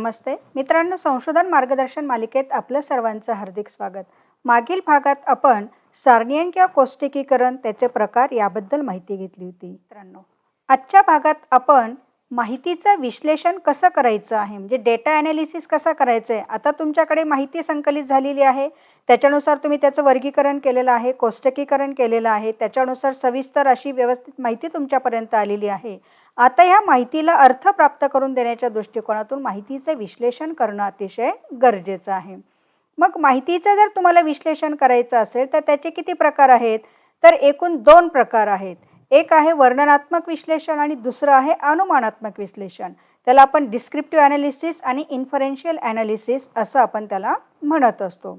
नमस्ते. मित्रांनो संशोधन मार्गदर्शन मालिकेत आपलं सर्वांचं हार्दिक स्वागत. मागील भागात आपण सारणीयन किंवा कौष्टिकीकरण त्याचे प्रकार याबद्दल माहिती घेतली होती. मित्रांनो आजच्या भागात आपण माहितीचं विश्लेषण कसं करायचं आहे? म्हणजे डेटा ॲनालिसिस कसा करायचं आहे आता तुमच्याकडे माहिती संकलित झालेली आहे. त्याच्यानुसार तुम्ही त्याचं वर्गीकरण केलेलं आहे कोष्टकीकरण केलेलं आहे. त्याच्यानुसार सविस्तर अशी व्यवस्थित माहिती तुमच्यापर्यंत आलेली आहे. आता ह्या माहितीला अर्थ प्राप्त करून देण्याच्या दृष्टिकोनातून माहितीचं विश्लेषण करणं अतिशय गरजेचं आहे. मग माहितीचं जर तुम्हाला विश्लेषण करायचं असेल तर त्याचे किती प्रकार आहेत? तर एकूण दोन प्रकार आहेत. एक आहे वर्णनात्मक विश्लेषण आणि दुसरं आहे अनुमानात्मक विश्लेषण. त्याला आपण डिस्क्रिप्टिव्ह ॲनालिसिस आणि इन्फरेन्शियल ॲनालिसिस असं आपण त्याला म्हणत असतो.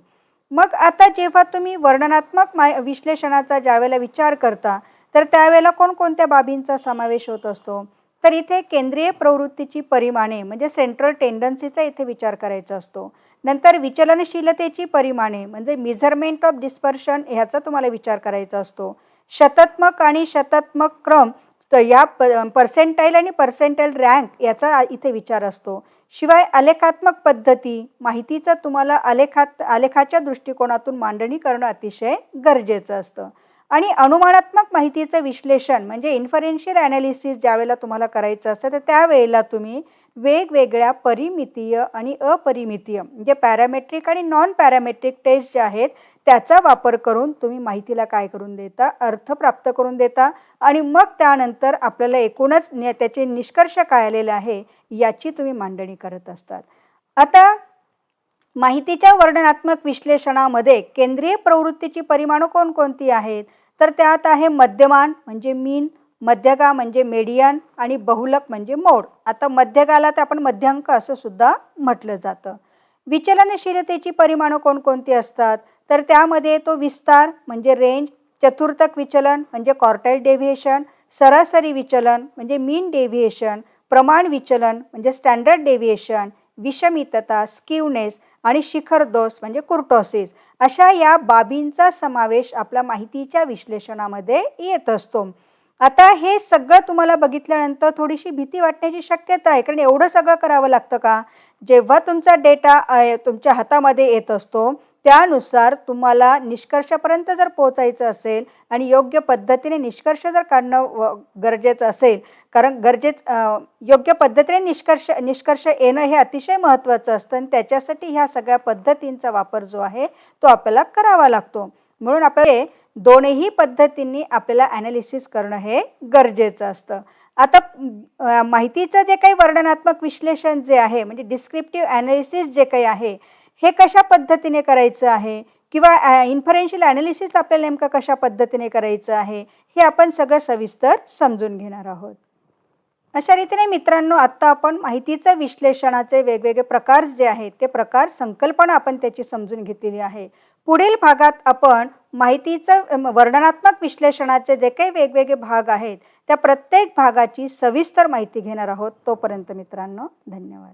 मग आता जेव्हा तुम्ही वर्णनात्मक माय विश्लेषणाचा ज्यावेळेला विचार करता तर त्यावेळेला कोणकोणत्या बाबींचा समावेश होत असतो? तर इथे केंद्रीय प्रवृत्तीची परिमाणे म्हणजे सेंट्रल टेंडन्सीचा इथे विचार करायचा असतो. नंतर विचलनशीलतेची परिमाणे म्हणजे मिझरमेंट ऑफ डिस्पर्शन ह्याचा तुम्हाला विचार करायचा असतो. शतात्मक आणि शतात्मक क्रम तर या प पर्सेंटाईल आणि पर्सेंटाईल रँक याचा इथे विचार असतो. शिवाय आलेखात्मक पद्धती माहितीचं तुम्हाला आलेखात आलेखाच्या दृष्टिकोनातून मांडणी करणं अतिशय गरजेचं असतं. आणि अनुमानात्मक माहितीचं विश्लेषण म्हणजे इन्फरेन्शियल ॲनालिसिस ज्यावेळेला तुम्हाला करायचं असतं तर त्यावेळेला तुम्ही वेगवेगळ्या परिमितीय आणि अपरिमितीय म्हणजे पॅरामेट्रिक आणि नॉन पॅरामेट्रिक टेस्ट जे आहेत त्याचा वापर करून तुम्ही माहितीला काय करून देता अर्थ प्राप्त करून देता आणि मग त्यानंतर आपल्याला एकूणच त्याचे निष्कर्ष काय आलेले आहे याची तुम्ही मांडणी करत असतात. आता माहितीच्या वर्णनात्मक विश्लेषणामध्ये केंद्रीय प्रवृत्तीची परिमाणं कोणकोणती आहेत? तर त्यात आहे मध्यमान म्हणजे मीन मध्यगा म्हणजे मेडियन आणि बहुलक म्हणजे मोड. आता मध्यगाला तर आपण मध्यांक असं सुद्धा म्हटलं जातं. विचलनशीलतेची परिमाणं कोणकोणती असतात? तर त्यामध्ये तो विस्तार म्हणजे रेंज चतुर्थक विचलन म्हणजे कॉर्टाईल डेव्हिएशन सरासरी विचलन म्हणजे मीन डेव्हिएशन प्रमाण विचलन म्हणजे स्टँडर्ड डेव्हिएशन विषमितता स्किवनेस आणि शिखर दोष म्हणजे कुर्टोसिस अशा या बाबींचा समावेश आपल्या माहितीच्या विश्लेषणामध्ये येत असतो. आता हे सगळं तुम्हाला बघितल्यानंतर थोडीशी भीती वाटण्याची शक्यता आहे. कारण एवढं सगळं करावं लागतं का? जेव्हा तुमचा डेटा तुमच्या हातामध्ये येत असतो त्यानुसार तुम्हाला निष्कर्षापर्यंत जर पोहोचायचं असेल आणि योग्य पद्धतीने निष्कर्ष जर काढणं व गरजेचं असेल कारण गरजेच योग्य पद्धतीने निष्कर्ष निष्कर्ष येणं हे अतिशय महत्त्वाचं असतं आणि त्याच्यासाठी ह्या सगळ्या पद्धतींचा वापर जो आहे तो आपल्याला करावा लागतो. म्हणून आपले दोनही पद्धतींनी आपल्याला ॲनालिसिस करणं हे गरजेचं असतं. आता माहितीचं जे काही वर्णनात्मक विश्लेषण जे आहे म्हणजे डिस्क्रिप्टिव्ह ॲनालिसिस जे काही आहे हे कशा पद्धतीने करायचं आहे? किंवा इन्फरेन्शियल ॲनालिसिस आपल्याला नेमकं कशा पद्धतीने करायचं आहे? हे आपण सगळं सविस्तर समजून घेणार आहोत. अशा रीतीने मित्रांनो आत्ता आपण माहितीचं विश्लेषणाचे वेगवेगळे प्रकार जे आहेत ते प्रकार संकल्पना आपण त्याची समजून घेतलेली आहे. पुढील भागात आपण माहितीचं वर्णनात्मक विश्लेषणाचे जे काही वेगवेगळे भाग आहेत त्या प्रत्येक भागाची सविस्तर माहिती घेणार आहोत. तोपर्यंत मित्रांनो धन्यवाद.